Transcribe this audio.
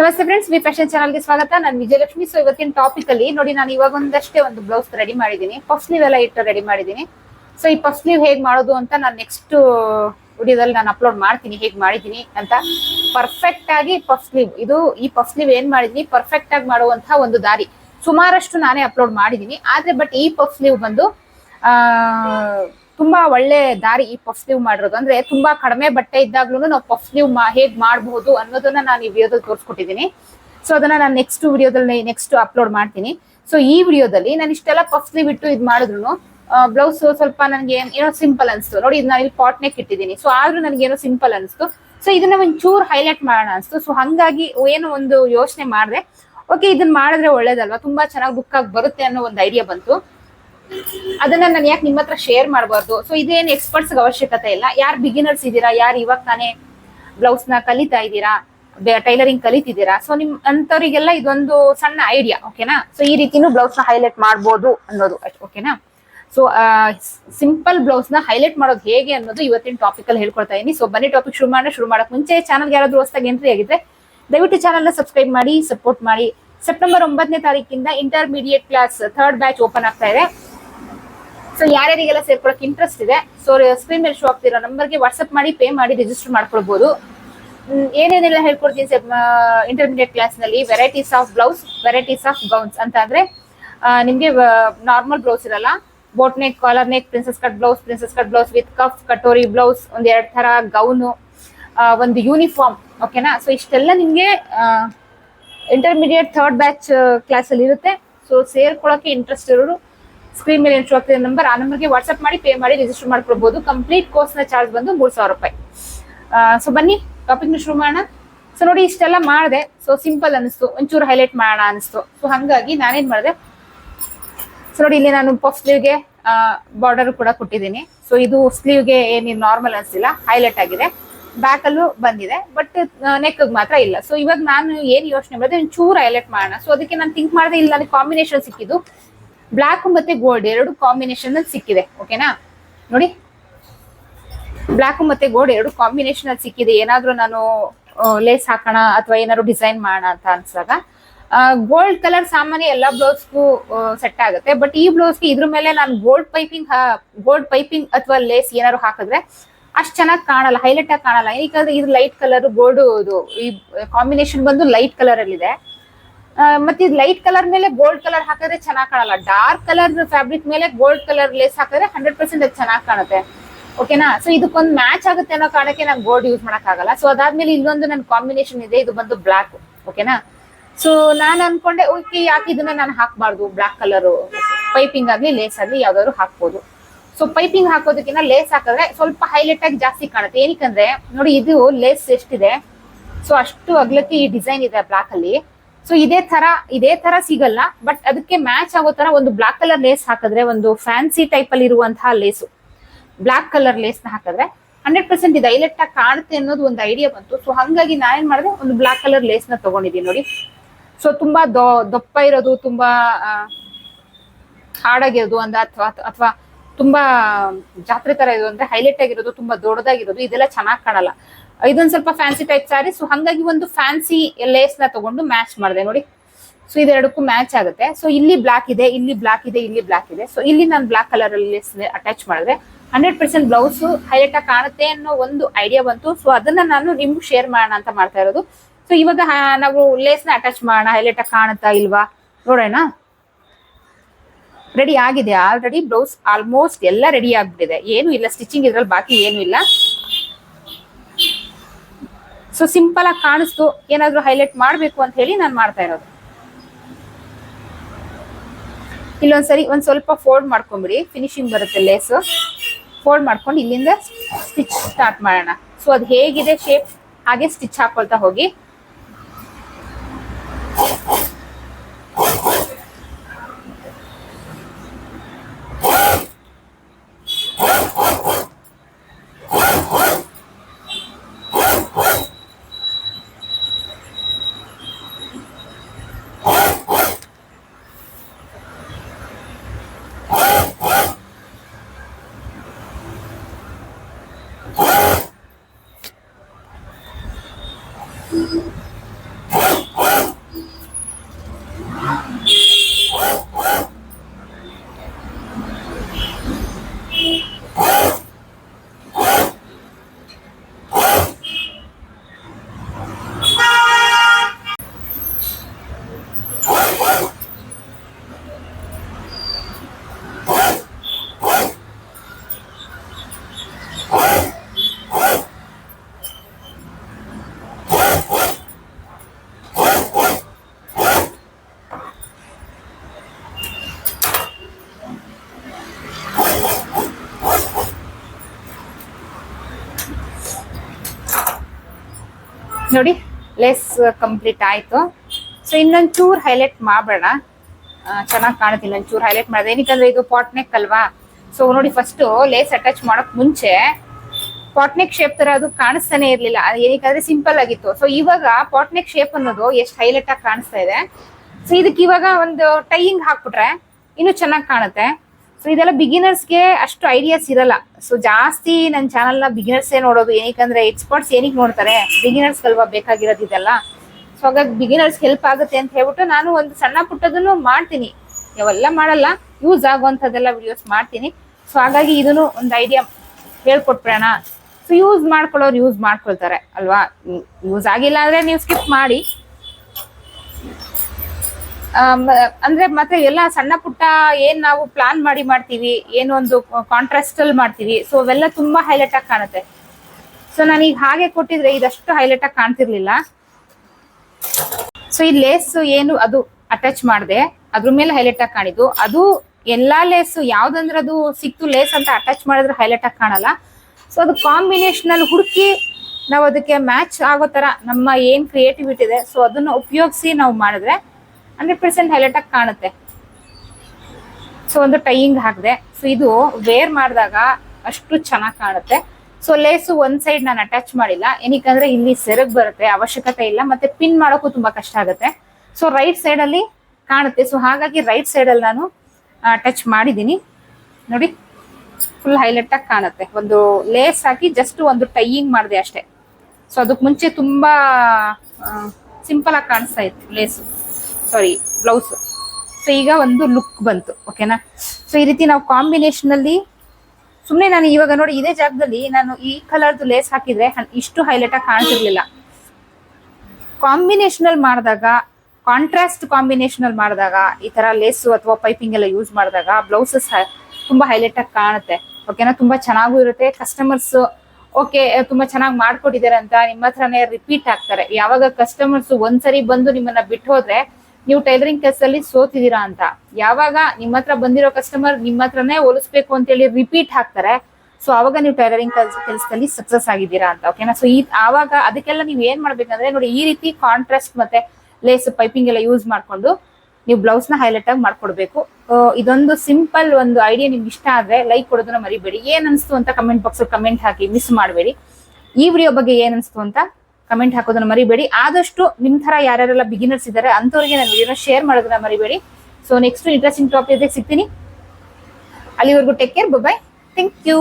ನಮಸ್ತೆ friends V fashion ಚಾನಲ್ಗೆ ಸ್ವಾಗತ. ನಾನು ವಿಜಯಲಕ್ಷ್ಮಿ. ಸೊ ಇವತ್ತಿನ ಟಾಪಿಕ್ ಅಲ್ಲಿ ನೋಡಿ ನಾನು ಇವಾಗ ಒಂದಷ್ಟೇ ಒಂದು ಬ್ಲೌಸ್ ರೆಡಿ ಮಾಡಿದ್ದೀನಿ. ಪಫ್ ಸ್ಲೀವ್ ಎಲ್ಲ ಇಟ್ಟು ರೆಡಿ ಮಾಡಿದ್ದೀನಿ. ಸೊ ಈ ಪಫ್ ಸ್ಲೀವ್ ಹೇಗೆ ಮಾಡೋದು ಅಂತ ನಾನು ನೆಕ್ಸ್ಟ್ ವಿಡಿಯೋದಲ್ಲಿ ನಾನು ಅಪ್ಲೋಡ್ ಮಾಡ್ತೀನಿ. ಹೇಗೆ ಮಾಡಿದ್ದೀನಿ ಅಂತ. ಪರ್ಫೆಕ್ಟ್ ಆಗಿ ಪಫ್ ಸ್ಲೀವ್ ಇದು ಈ ಪಫ್ ಸ್ಲೀವ್ ಏನ್ ಮಾಡಿದೀನಿ ಪರ್ಫೆಕ್ಟ್ ಆಗಿ ಮಾಡುವಂತಹ ಒಂದು ದಾರಿ. ಸುಮಾರಷ್ಟು ನಾನೇ ಅಪ್ಲೋಡ್ ಮಾಡಿದ್ದೀನಿ. ಆದ್ರೆ ಬಟ್ ಈ ಪಫ್ ಸ್ಲೀವ್ ಬಂದು, ಆ ತುಂಬಾ ಒಳ್ಳೆ ದಾರಿ ಈ ಪಫ್ ಸ್ಲೀವ್ ಮಾಡಿರೋದು. ಅಂದ್ರೆ ತುಂಬಾ ಕಡಿಮೆ ಬಟ್ಟೆ ಇದ್ದಾಗ್ಲೂ ನಾವು ಪಫ್ ಸ್ಲೀವ್ ಹೇಗ್ ಮಾಡಬಹುದು ಅನ್ನೋದನ್ನ ನಾನು ಈ ವಿಡಿಯೋದಲ್ಲಿ ತೋರಿಸ್ಕೊಟ್ಟಿದ್ದೀನಿ ಸೊ ಅದನ್ನ ನಾನು ನೆಕ್ಸ್ಟ್ ವಿಡಿಯೋದಲ್ಲಿ ನೆಕ್ಸ್ಟ್ ಅಪ್ಲೋಡ್ ಮಾಡ್ತೀನಿ. ಸೊ ಈ ವಿಡಿಯೋದಲ್ಲಿ ನಾನು ಇಷ್ಟೆಲ್ಲ ಪಫ್ ಸ್ಲೀವ್ ಇಟ್ಟು ಇದು ಮಾಡಿದ್ರು ಬ್ಲೌಸ್ ಸ್ವಲ್ಪ ನನಗೆ ಏನೋ ಸಿಂಪಲ್ ಅನಿಸ್ತು. ನೋಡಿ, ಇದು ನಾನು ಇಲ್ಲಿ ಪಾಟ್ ನೆಕ್ ಇಟ್ಟಿದ್ದೀನಿ ಸೊ ಆದ್ರೂ ನನಗೆ ಏನೋ ಸಿಂಪಲ್ ಅನಿಸ್ತು. ಸೊ ಇದನ್ನ ಒಂಚೂರು ಹೈಲೈಟ್ ಮಾಡೋಣ ಅನಿಸ್ತು. ಸೊ ಹಂಗಾಗಿ ಏನೋ ಒಂದು ಯೋಚನೆ ಮಾಡಿದೆ ಓಕೆ ಇದನ್ನ ಮಾಡಿದ್ರೆ ಒಳ್ಳೇದಲ್ವಾ? ತುಂಬಾ ಚೆನ್ನಾಗಿ ಬುಕ್ ಆಗಿ ಬರುತ್ತೆ ಅನ್ನೋ ಒಂದು ಐಡಿಯಾ ಬಂತು. ಅದನ್ನ ನಾನು ಯಾಕೆ ನಿಮ್ಮ ಹತ್ರ ಶೇರ್ ಮಾಡಬಾರ್ದು? ಸೊ ಇದೇನು ಎಕ್ಸ್ಪರ್ಟ್ಸ್ ಅವಶ್ಯಕತೆ ಇಲ್ಲ. ಯಾರು ಬಿಗಿನರ್ಸ್ ಇದ್ದೀರಾ ಯಾರು ಇವಾಗ ತಾನೇ ಬ್ಲೌಸ್ನ ಕಲಿತಾ ಇದ್ದೀರಾ ಟೈಲರಿಂಗ್ ಕಲಿತಿದ್ದೀರಾ? ಸೊ ನಿಮ್ ಅಂತವರಿಗೆಲ್ಲ ಇದೊಂದು ಸಣ್ಣ ಐಡಿಯಾ ಓಕೆನಾ ಸೊ ಈ ರೀತಿನೂ ಬ್ಲೌಸ್ನ ಹೈಲೈಟ್ ಮಾಡ್ಬೋದು ಅನ್ನೋದು ಓಕೆನಾ ಸೊ ಸಿಂಪಲ್ ಬ್ಲೌಸ್ನ ಹೈಲೈಟ್ ಮಾಡೋದು ಹೇಗೆ ಅನ್ನೋದು ಇವತ್ತಿನ ಟಾಪಿಕ್ ಅಲ್ಲಿ ಹೇಳ್ಕೊಳ್ತಾ ಇದೀನಿ. ಸೊ ಬನ್ನಿ ಟಾಪಿಕ್ ಶುರು ಮಾಡೋಣ. ಶುರು ಮಾಡಕ್ ಮುಂಚೆ ಚಾನಲ್ ಯಾರಾದ್ರೂ ಹೊಸದಾಗಿ ಎಂಟ್ರಿ ಆಗಿದ್ರೆ ದಯವಿಟ್ಟು ಚಾನಲ್ನ ಸಬ್ಸ್ಕ್ರೈಬ್ ಮಾಡಿ ಸಪೋರ್ಟ್ ಮಾಡಿ. ಸೆಪ್ಟೆಂಬರ್ ಒಂಬತ್ತನೇ ತಾರೀಕಿಂದ intermediate class third batch open ಆಗ್ತಾ ಇದೆ. ಸೊ ಯಾರ್ಯಾರಿಗೆಲ್ಲ ಸೇರ್ಕೊಳಕ್ ಇಂಟ್ರೆಸ್ಟ್ ಇದೆ ಸೊ ಸ್ಕ್ರೀನ್ ಮೇಲೆ ಶೋ ಆಗ್ತಿರೋ ನಂಬರ್ಗೆ ವಾಟ್ಸ್ಆಪ್ ಮಾಡಿ ಪೇ ಮಾಡಿ ರಿಜಿಸ್ಟರ್ ಮಾಡ್ಕೊಳ್ಬಹುದು ಏನೇನೆಲ್ಲ ಹೇಳ್ಕೊಡ್ತೀನಿ ಇಂಟರ್ಮೀಡಿಯೇಟ್ ಕ್ಲಾಸ್ನಲ್ಲಿ? Varieties of blouse varieties of gowns ಅಂತ ಅಂದ್ರೆ ನಿಮ್ಗೆ ನಾರ್ಮಲ್ ಬ್ಲೌಸ್ ಇರಲ್ಲ. Boat neck collar neck princess cut blouse princess cut blouse with cuff katori blouse ಒಂದ್ ಎರಡ್ ತರ ಗೌನು ಒಂದು ಯೂನಿಫಾರ್ಮ್ ಓಕೆನಾ ಸೊ ಇಷ್ಟೆಲ್ಲ ನಿಮ್ಗೆ ಇಂಟರ್ಮೀಡಿಯೇಟ್ ಥರ್ಡ್ ಬ್ಯಾಚ್ ಕ್ಲಾಸ್ ಅಲ್ಲಿ ಇರುತ್ತೆ. ಸೊ ಸೇರ್ಕೊಳಕ್ಕೆ ಇಂಟ್ರೆಸ್ಟ್ ಇರೋರು ಸ್ಕ್ರೀನ್ ಮೇಲೆ ಶೋ ಆಗ್ತಿದೆ ನಂಬರ್ ಆ ನಂಬರ್ಗೆ ವಾಟ್ಸ್ಆಪ್ ಮಾಡಿ ಪೇ ಮಾಡಿ ರಿಜಿಸ್ಟರ್ ಮಾಡ್ಕೊಳ್ಬಹುದು ಕಂಪ್ಲೀಟ್ ಕೋರ್ಸ್ನ ಚಾರ್ಜ್ ಬಂದು ಮೂರ್ ಸಾವಿರ ರೂಪಾಯಿ. ಸೊ ಬನ್ನಿ ಟಾಪಿಕ್ ಶುರು ಮಾಡೋಣ. ಸೊ ನೋಡಿ, ಇಷ್ಟೆಲ್ಲ ಮಾಡಿದೆ. ಸೊ ಸಿಂಪಲ್ ಅನಿಸ್ತು. ಒಂಚೂರು ಹೈಲೈಟ್ ಮಾಡೋಣ ಅನಿಸ್ತು. ಸೊ ಹಂಗಾಗಿ ನಾನೇನ್ ಮಾಡಿದೆ? ಸೊ ನೋಡಿ, ಇಲ್ಲಿ ನಾನು ಪಫ್ ಸ್ಲೀವ್ಗೆ ಬಾರ್ಡರ್ ಕೂಡ ಕೊಟ್ಟಿದ್ದೀನಿ. ಸೊ ಇದು ಸ್ಲೀವ್ಗೆ ಏನು ನಾರ್ಮಲ್ ಅನಿಸ್ತಿಲ್ಲ ಹೈಲೈಟ್ ಆಗಿದೆ. ಬ್ಯಾಕ್ ಅಲ್ಲೂ ಬಂದಿದೆ. ಬಟ್ ನೆಕ್ ಮಾತ್ರ ಇಲ್ಲ. ಸೊ ಇವಾಗ ನಾನು ಏನ್ ಯೋಚನೆ ಮಾಡಿದೆ, ಒಂಚೂರು ಹೈಲೈಟ್ ಮಾಡೋಣ. ಸೊ ಅದಕ್ಕೆ ನಾನು ಥಿಂಕ್ ಮಾಡಿದೆ, ಇಲ್ಲಿ ನನಗೆ ಕಾಂಬಿನೇಷನ್ ಸಿಕ್ಕಿದ್ದು. ಬ್ಲಾಕ್ ಮತ್ತೆ ಗೋಲ್ಡ್ ಎರಡು ಕಾಂಬಿನೇಷನ್ ಅಲ್ಲಿ ಸಿಕ್ಕಿದೆ ಓಕೆನಾ ನೋಡಿ. ಬ್ಲಾಕ್ ಮತ್ತೆ ಗೋಲ್ಡ್ ಎರಡು ಕಾಂಬಿನೇಷನ್ ಅಲ್ಲಿ ಸಿಕ್ಕಿದೆ. ಏನಾದ್ರೂ ನಾನು ಲೇಸ್ ಹಾಕೋಣ ಅಥವಾ ಏನಾದ್ರು ಡಿಸೈನ್ ಮಾಡೋಣ ಅಂತ ಅನ್ಸಿದಾಗ ಗೋಲ್ಡ್ ಕಲರ್ ಸಾಮಾನ್ಯ ಎಲ್ಲಾ ಬ್ಲೌಸ್ಗೂ ಸೆಟ್ ಆಗುತ್ತೆ. ಬಟ್ ಈ ಬ್ಲೌಸ್ಗೆ ಇದ್ರ ಮೇಲೆ ನಾನು ಗೋಲ್ಡ್ ಪೈಪಿಂಗ್ ಗೋಲ್ಡ್ ಪೈಪಿಂಗ್ ಅಥವಾ ಲೇಸ್ ಏನಾದ್ರು ಹಾಕಿದ್ರೆ ಅಷ್ಟು ಚೆನ್ನಾಗಿ ಕಾಣಲ್ಲ ಹೈಲೈಟ್ ಆಗಿ ಕಾಣಲ್ಲ. ಇದು ಲೈಟ್ ಕಲರ್ ಗೋಲ್ಡ್ ಇದು ಈ ಕಾಂಬಿನೇಷನ್ ಬಂದು ಲೈಟ್ ಕಲರ್ ಅಲ್ಲಿ ಇದೆ ಮತ್ತೆ ಲೈಟ್ ಕಲರ್ ಮೇಲೆ ಗೋಲ್ಡ್ ಕಲರ್ ಹಾಕಿದ್ರೆ ಚೆನ್ನಾಗಿ ಕಾಣಲ್ಲ. ಡಾರ್ಕ್ ಕಲರ್ ಫ್ಯಾಬ್ರಿಕ್ ಮೇಲೆ ಗೋಲ್ಡ್ ಕಲರ್ ಲೇಸ್ ಹಾಕಿದ್ರೆ ಹಂಡ್ರೆಡ್ ಪರ್ಸೆಂಟ್ ಅದು ಚೆನ್ನಾಗಿ ಕಾಣುತ್ತೆ. ಓಕೆನಾ ಸೊ ಇದಕ್ಕೊಂದು ಮ್ಯಾಚ್ ಆಗುತ್ತೆ ಅನ್ನೋ ಕಾರಣಕ್ಕೆ ನಾನು ಗೋಲ್ಡ್ ಯೂಸ್ ಆಗಲ್ಲ ಸೊ ಅದಾದ್ಮೇಲೆ ಇಲ್ಲೊಂದು ನನ್ನ ಕಾಂಬಿನೇಷನ್ ಇದೆ, ಇದು ಬಂದು ಬ್ಲಾಕ್ ಓಕೆನಾ ಸೊ ನಾನು ಅನ್ಕೊಂಡೆ ಓಕೆ ಯಾಕೆ ಇದನ್ನ ನಾನು ಹಾಕಬಾರ್ದು? ಬ್ಲಾಕ್ ಕಲರ್ ಪೈಪಿಂಗ್ ಆಗಲಿ ಲೇಸ್ ಆಗಲಿ, ಯಾವ್ದಾದ್ರು ಹಾಕ್ಬೋದು. ಸೊ ಪೈಪಿಂಗ್ ಹಾಕೋದಕ್ಕಿಂತ ಲೇಸ್ ಹಾಕಿದ್ರೆ ಸ್ವಲ್ಪ ಹೈಲೈಟ್ ಆಗಿ ಜಾಸ್ತಿ ಕಾಣುತ್ತೆ. ಏನಕ್ಕಂದ್ರೆ ನೋಡಿ, ಇದು ಲೇಸ್ ಎಷ್ಟಿದೆ. ಸೊ ಅಷ್ಟು ಅಗ್ಲಕ್ಕೆ ಈ ಡಿಸೈನ್ ಇದೆ ಬ್ಲಾಕ್ ಅಲ್ಲಿ. ಸೊ ಇದೇ ತರ ಇದೇ ತರ ಸಿಗಲ್ಲ ಬಟ್ ಅದಕ್ಕೆ ಮ್ಯಾಚ್ ಆಗೋ ತರ ಒಂದು ಬ್ಲಾಕ್ ಕಲರ್ ಲೇಸ್ ಹಾಕಿದ್ರೆ ಒಂದು ಫ್ಯಾನ್ಸಿ ಟೈಪ್ ಅಲ್ಲಿ ಇರುವಂತಹ ಲೇಸು ಬ್ಲಾಕ್ ಕಲರ್ ಲೇಸ್ನ ಹಾಕಿದ್ರೆ ಹಂಡ್ರೆಡ್ ಪರ್ಸೆಂಟ್ ಇದು ಐಲೆಟ್ ಆಗಿ ಕಾಣುತ್ತೆ ಅನ್ನೋದು ಒಂದು ಐಡಿಯಾ ಬಂತು. ಸೊ ಹಂಗಾಗಿ ನಾನೇನ್ ಮಾಡಿದೆ, ಒಂದು ಬ್ಲಾಕ್ ಕಲರ್ ಲೇಸ್ನ ತಗೊಂಡಿದ್ದೀನಿ ನೋಡಿ. ಸೊ ತುಂಬಾ ದಪ್ಪ ಇರೋದು, ತುಂಬಾ ಹಾಡಾಗಿರೋದು ಅಂದ ಅಥವಾ ಅಥವಾ ತುಂಬಾ ಜಾತ್ರೆ ತರ ಇರೋದು ಅಂದ್ರೆ ಹೈಲೈಟ್ ಆಗಿರೋದು, ತುಂಬಾ ದೊಡ್ಡದಾಗಿರೋದು, ಇದೆಲ್ಲ ಚೆನ್ನಾಗಿ ಕಾಣಲ್ಲ. ಇದೊಂದ್ ಸ್ವಲ್ಪ ಫ್ಯಾನ್ಸಿ ಟೈಪ್ ಸ್ಯಾರಿ ಸೊ ಹಂಗಾಗಿ ಒಂದು ಫ್ಯಾನ್ಸಿ ಲೇಸ್ನ ತಗೊಂಡು ಮ್ಯಾಚ್ ಮಾಡಿದೆ ನೋಡಿ. ಸೊ ಇದೆರಡಕ್ಕೂ ಮ್ಯಾಚ್ ಆಗುತ್ತೆ. ಸೊ ಇಲ್ಲಿ ಬ್ಲಾಕ್ ಇದೆ, ಇಲ್ಲಿ ಬ್ಲಾಕ್ ಇದೆ, ಇಲ್ಲಿ ಬ್ಲಾಕ್ ಇದೆ. ಸೊ ಇಲ್ಲಿ ನಾನು ಬ್ಲಾಕ್ ಕಲರ್ ಅಲ್ಲಿ ಲೇಸ್ ಅಟ್ಯಾಚ್ ಮಾಡಿದ್ರೆ ಹಂಡ್ರೆಡ್ ಪರ್ಸೆಂಟ್ ಬ್ಲೌಸ್ ಹೈಲೈಟ್ ಆಗಿ ಕಾಣುತ್ತೆ ಅನ್ನೋ ಒಂದು ಐಡಿಯಾ ಬಂತು. ಸೊ ಅದನ್ನ ನಾನು ನಿಮ್ಗೆ ಶೇರ್ ಮಾಡೋಣ ಅಂತ ಮಾಡ್ತಾ ಇರೋದು. ಸೊ ಇವಾಗ ನಾವು ಲೇಸ್ನ ಅಟ್ಯಾಚ್ ಮಾಡೋಣ. ಹೈಲೈಟ್ ಆಗಿ ಕಾಣುತ್ತಾ ಇಲ್ವಾ? ನೋಡೋಣ. ರೆಡಿ ಆಗಿದೆ. ಆಲ್ರೆಡಿ ಬ್ಲೌಸ್ ಆಲ್ಮೋಸ್ಟ್ ಎಲ್ಲ ರೆಡಿ ಆಗ್ಬಿಟ್ಟಿದೆ. ಏನು ಇಲ್ಲ ಸ್ಟಿಚಿಂಗ್ ಇದ್ರಲ್ಲಿ ಬಾಕಿ ಏನು ಇಲ್ಲ. ಸೊ ಸಿಂಪಲ್ ಆಗಿ ಕಾಣಿಸ್ತು ಏನಾದ್ರೂ ಹೈಲೈಟ್ ಮಾಡ್ಬೇಕು ಅಂತ ಹೇಳಿ ನಾನು ಮಾಡ್ತಾ ಇರೋದು. ಇಲ್ಲೊಂದ್ಸರಿ ಒಂದ್ ಸ್ವಲ್ಪ ಫೋಲ್ಡ್ ಮಾಡ್ಕೊಂಬಿಡಿ. ಫಿನಿಶಿಂಗ್ ಬರುತ್ತೆ ಲೇಸ್ ಫೋಲ್ಡ್ ಮಾಡ್ಕೊಂಡು ಇಲ್ಲಿಂದ ಸ್ಟಿಚ್ ಸ್ಟಾರ್ಟ್ ಮಾಡೋಣ. ಸೊ ಅದು ಹೇಗಿದೆ ಶೇಪ್ ಹಾಗೆ ಸ್ಟಿಚ್ ಹಾಕೊಳ್ತಾ ಹೋಗಿ. Oh! ನೋಡಿ ಲೆಸ್ ಕಂಪ್ಲೀಟ್ ಆಯಿತು. ಸೊ ಇನ್ನೊಂದು ಚೂರ್ ಹೈಲೈಟ್ ಮಾಡಬೇಡ ಚೆನ್ನಾಗಿ ಕಾಣುತ್ತೆ ಒಂಚೂರು ಚೂರ್ ಹೈಲೈಟ್ ಮಾಡಿದೆ. ಏನಕ್ಕಂದ್ರೆ, ಇದು ಪಾಟ್ನೆಕ್ ಅಲ್ವಾ? ಸೊ ನೋಡಿ ಫಸ್ಟು ಲೇಸ್ ಅಟ್ಯಾಚ್ ಮಾಡೋಕ್ಕೆ ಮುಂಚೆ ಪಾಟ್ನೆಕ್ ಶೇಪ್ ತರ ಅದು ಕಾಣಿಸ್ತಾನೆ ಇರಲಿಲ್ಲ. ಏನಕ್ಕಾದ್ರೆ ಸಿಂಪಲ್ ಆಗಿತ್ತು. ಸೊ ಇವಾಗ ಪಾಟ್ನೆಕ್ ಶೇಪ್ ಅನ್ನೋದು ಎಷ್ಟು ಹೈಲೈಟ್ ಆಗಿ ಕಾಣಿಸ್ತಾ ಇದೆ. ಸೊ ಇದಕ್ಕೆ ಇವಾಗ ಒಂದು ಟೈಯಿಂಗ್ ಹಾಕ್ಬಿಟ್ರೆ ಇನ್ನು ಚೆನ್ನಾಗಿ ಕಾಣುತ್ತೆ. ಸೊ ಇದೆಲ್ಲ ಬಿಗಿನರ್ಸ್ಗೆ ಅಷ್ಟು ಐಡಿಯಾಸ್ ಇರಲ್ಲ. ಸೊ ಜಾಸ್ತಿ ನನ್ನ ಚಾನಲ್ನ ಬಿಗಿನರ್ಸೇ ನೋಡೋದು, ಏನಕ್ಕಂದ್ರೆ ಎಕ್ಸ್ಪರ್ಟ್ಸ್ ಏನಕ್ಕೆ ನೋಡ್ತಾರೆ? ಬಿಗಿನರ್ಸ್ ಅಲ್ವಾ ಬೇಕಾಗಿರೋದು ಇದೆಲ್ಲ. ಸೊ ಹಾಗಾಗಿ ಬಿಗಿನರ್ಸ್ ಹೆಲ್ಪ್ ಆಗುತ್ತೆ ಅಂತ ಹೇಳ್ಬಿಟ್ಟು ನಾನು ಒಂದು ಸಣ್ಣ ಪುಟ್ಟದನ್ನು ಮಾಡ್ತೀನಿ. ಯಾವೆಲ್ಲ ಮಾಡಲ್ಲ ಯೂಸ್ ಆಗುವಂಥದ್ದೆಲ್ಲ ವಿಡಿಯೋಸ್ ಮಾಡ್ತೀನಿ. ಸೊ ಹಾಗಾಗಿ ಇದನ್ನು ಒಂದು ಐಡಿಯಾ ಹೇಳ್ಕೊಟ್ಬಿಡೋಣ. ಸೊ ಯೂಸ್ ಮಾಡ್ಕೊಳ್ಳೋರು ಯೂಸ್ ಮಾಡ್ಕೊಳ್ತಾರೆ, ಅಲ್ವಾ? ಯೂಸ್ ಆಗಿಲ್ಲ ಅಂದ್ರೆ ನೀವು ಸ್ಕಿಪ್ ಮಾಡಿ. ಅಂದ್ರೆ ಮತ್ತೆ ಎಲ್ಲ ಸಣ್ಣ ಪುಟ್ಟ ಏನ್ ನಾವು ಪ್ಲಾನ್ ಮಾಡಿ ಮಾಡ್ತೀವಿ ಏನೊಂದು ಕಾಂಟ್ರಾಸ್ಟ್ ಅಲ್ಲಿ ಮಾಡ್ತೀವಿ ಸೊ ಅವೆಲ್ಲ ತುಂಬಾ ಹೈಲೈಟ್ ಆಗಿ ಕಾಣುತ್ತೆ. ಸೊ ನಾನು ಈಗ ಹಾಗೆ ಕೊಟ್ಟಿದ್ರೆ ಇದಷ್ಟು ಹೈಲೈಟ್ ಆಗಿ ಕಾಣ್ತಿರ್ಲಿಲ್ಲ. ಸೊ ಈ ಲೇಸ್ ಏನು ಅದು ಅಟ್ಯಾಚ್ ಮಾಡಿದೆ, ಅದ್ರ ಮೇಲೆ ಹೈಲೈಟ್ ಆಗಿ ಕಾಣಿದ್ದು. ಅದು ಎಲ್ಲಾ ಲೇಸ್ ಯಾವ್ದಂದ್ರೆ ಅದು ಸಿಕ್ತು ಲೇಸ್ ಅಂತ ಅಟ್ಯಾಚ್ ಮಾಡಿದ್ರೆ ಹೈಲೈಟ್ ಆಗಿ ಕಾಣಲ್ಲ. ಸೊ ಅದು ಕಾಂಬಿನೇಷನ್ ಅಲ್ಲಿ ಹುಡುಕಿ ನಾವು ಅದಕ್ಕೆ ಮ್ಯಾಚ್ ಆಗೋ ತರ ನಮ್ಮ ಏನ್ ಕ್ರಿಯೇಟಿವಿಟಿ ಇದೆ ಸೊ ಅದನ್ನ ಉಪಯೋಗಿಸಿ ನಾವು ಮಾಡಿದ್ರೆ ಹಂಡ್ರೆಡ್ ಪರ್ಸೆಂಟ್ ಹೈಲೈಟ್ ಆಗಿ ಕಾಣುತ್ತೆ. ಸೊ ಒಂದು ಟೈಯಿಂಗ್ ಹಾಕಿದೆ. ಸೊ ಇದು ವೇರ್ ಮಾಡಿದಾಗ ಅಷ್ಟು ಚೆನ್ನಾಗಿ ಕಾಣುತ್ತೆ. ಸೊ ಲೇಸು ಒಂದ್ ಸೈಡ್ ನಾನು ಅಟ್ಯಾಚ್ ಮಾಡಿಲ್ಲ. ಏನಕ್ಕಂದ್ರೆ ಇಲ್ಲಿ ಸೆರಗ್ ಬರುತ್ತೆ, ಅವಶ್ಯಕತೆ ಇಲ್ಲ. ಮತ್ತೆ ಪಿನ್ ಮಾಡೋಕ್ಕೂ ತುಂಬಾ ಕಷ್ಟ ಆಗುತ್ತೆ. ಸೊ ರೈಟ್ ಸೈಡ್ ಅಲ್ಲಿ ಕಾಣುತ್ತೆ. ಸೊ ಹಾಗಾಗಿ ರೈಟ್ ಸೈಡ್ ಅಲ್ಲಿ ನಾನು ಟಚ್ ಮಾಡಿದ್ದೀನಿ. ನೋಡಿ ಫುಲ್ ಹೈಲೈಟ್ ಆಗಿ ಕಾಣುತ್ತೆ. ಒಂದು ಲೇಸ್ ಹಾಕಿ ಜಸ್ಟ್ ಒಂದು ಟೈಯಿಂಗ್ ಮಾಡಿದೆ ಅಷ್ಟೇ. ಸೊ ಅದಕ್ಕೆ ಮುಂಚೆ ತುಂಬಾ ಸಿಂಪಲ್ ಆಗಿ ಕಾಣಿಸ್ತಾ ಇತ್ತು ಲೇಸು ಸಾರಿ ಬ್ಲೌಸ್ ಸೊ ಈಗ ಒಂದು ಲುಕ್ ಬಂತು ಓಕೆನಾ ಸೊ ಈ ರೀತಿ ನಾವು ಕಾಂಬಿನೇಷನ್ ಅಲ್ಲಿ ಸುಮ್ಮನೆ ನಾನು ಇವಾಗ ನೋಡಿ ಇದೇ ಜಾಗದಲ್ಲಿ ನಾನು ಈ ಕಲರ್ದು ಲೇಸ್ ಹಾಕಿದ್ರೆ ಇಷ್ಟು ಹೈಲೈಟ್ ಆಗಿ ಕಾಣ್ತಿರ್ಲಿಲ್ಲ. ಕಾಂಬಿನೇಷನಲ್ ಮಾಡಿದಾಗ ಕಾಂಟ್ರಾಸ್ಟ್ ಕಾಂಬಿನೇಷನಲ್ ಮಾಡಿದಾಗ, ಈ ತರ ಲೇಸು ಅಥವಾ ಪೈಪಿಂಗ್ ಎಲ್ಲ ಯೂಸ್ ಮಾಡಿದಾಗ ಬ್ಲೌಸಸ್ ತುಂಬಾ ಹೈಲೈಟ್ ಆಗಿ ಕಾಣುತ್ತೆ ಓಕೆನಾ ತುಂಬಾ ಚೆನ್ನಾಗೂ ಇರುತ್ತೆ ಕಸ್ಟಮರ್ಸ್ ಓಕೆ ತುಂಬಾ ಚೆನ್ನಾಗಿ ಮಾಡ್ಕೊಟ್ಟಿದ್ದಾರೆ ಅಂತ ನಿಮ್ಮ ಹತ್ರನೇ ರಿಪೀಟ್ ಆಗ್ತಾರೆ. ಯಾವಾಗ ಕಸ್ಟಮರ್ಸ್ ಒಂದ್ಸರಿ ಬಂದು ನಿಮ್ಮನ್ನ ಬಿಟ್ಟು ಹೋದ್ರೆ ನೀವು ಟೈಲರಿಂಗ್ ಕೆಲಸದಲ್ಲಿ ಸೋತಿದ್ದೀರಾ ಅಂತ. ಯಾವಾಗ ನಿಮ್ಮ ಹತ್ರ ಬಂದಿರೋ ಕಸ್ಟಮರ್ ನಿಮ್ಮ ಹತ್ರನೇ ಹೋಲಿಸ್ಬೇಕು ಅಂತೇಳಿ ರಿಪೀಟ್ ಹಾಕ್ತಾರೆ. ಸೊ ಅವಾಗ ನೀವು ಟೈಲರಿಂಗ್ ಕೆಲಸ, ಕೆಲಸದಲ್ಲಿ ಸಕ್ಸಸ್ ಆಗಿದ್ದೀರಾ ಅಂತ ಓಕೆನಾ ಸೊ ಈ, ಆವಾಗ ಅದಕ್ಕೆಲ್ಲ ನೀವು ಏನ್ ಮಾಡ್ಬೇಕಂದ್ರೆ ನೋಡಿ, ಈ ರೀತಿ ಕಾಂಟ್ರಾಸ್ಟ್ ಮತ್ತೆ ಲೇಸ್ ಪೈಪಿಂಗ್ ಎಲ್ಲ ಯೂಸ್ ಮಾಡ್ಕೊಂಡು ನೀವು ಬ್ಲೌಸ್ನ ಹೈಲೈಟ್ ಆಗಿ ಮಾಡ್ಕೊಡ್ಬೇಕು. ಇದೊಂದು ಸಿಂಪಲ್ ಒಂದು ಐಡಿಯಾ ನಿಮ್ಗೆ ಇಷ್ಟ ಆದ್ರೆ ಲೈಕ್ ಕೊಡೋದನ್ನ ಮರಿಬೇಡಿ. ಏನ್ ಅನ್ಸ್ತು ಅಂತ ಕಮೆಂಟ್ ಬಾಕ್ಸ್ ಕಮೆಂಟ್ ಹಾಕಿ ಮಿಸ್ ಮಾಡಬೇಡಿ. ಈ ವಿಡಿಯೋ ಬಗ್ಗೆ ಏನ್ ಅನ್ಸ್ತು ಅಂತ ಕಮೆಂಟ್ ಹಾಕೋದನ್ನ ಮರಿಬೇಡಿ. ಆದಷ್ಟು ನಿಮ್ ತರ ಯಾರ್ಯಾರೆಲ್ಲ ಬಿಗಿನರ್ಸ್ ಇದ್ದಾರೆ ಅಂತವರಿಗೆ ನಾನು ವಿಡಿಯೋನ ಶೇರ್ ಮಾಡೋದನ್ನ ಮರಿಬೇಡಿ. ಸೊ ನೆಕ್ಸ್ಟ್ ಇಂಟ್ರೆಸ್ಟಿಂಗ್ ಟಾಪಿಕ್ ಸಿಗ್ತೀನಿ. ಅಲ್ಲಿವರೆಗೂ take care bye thank you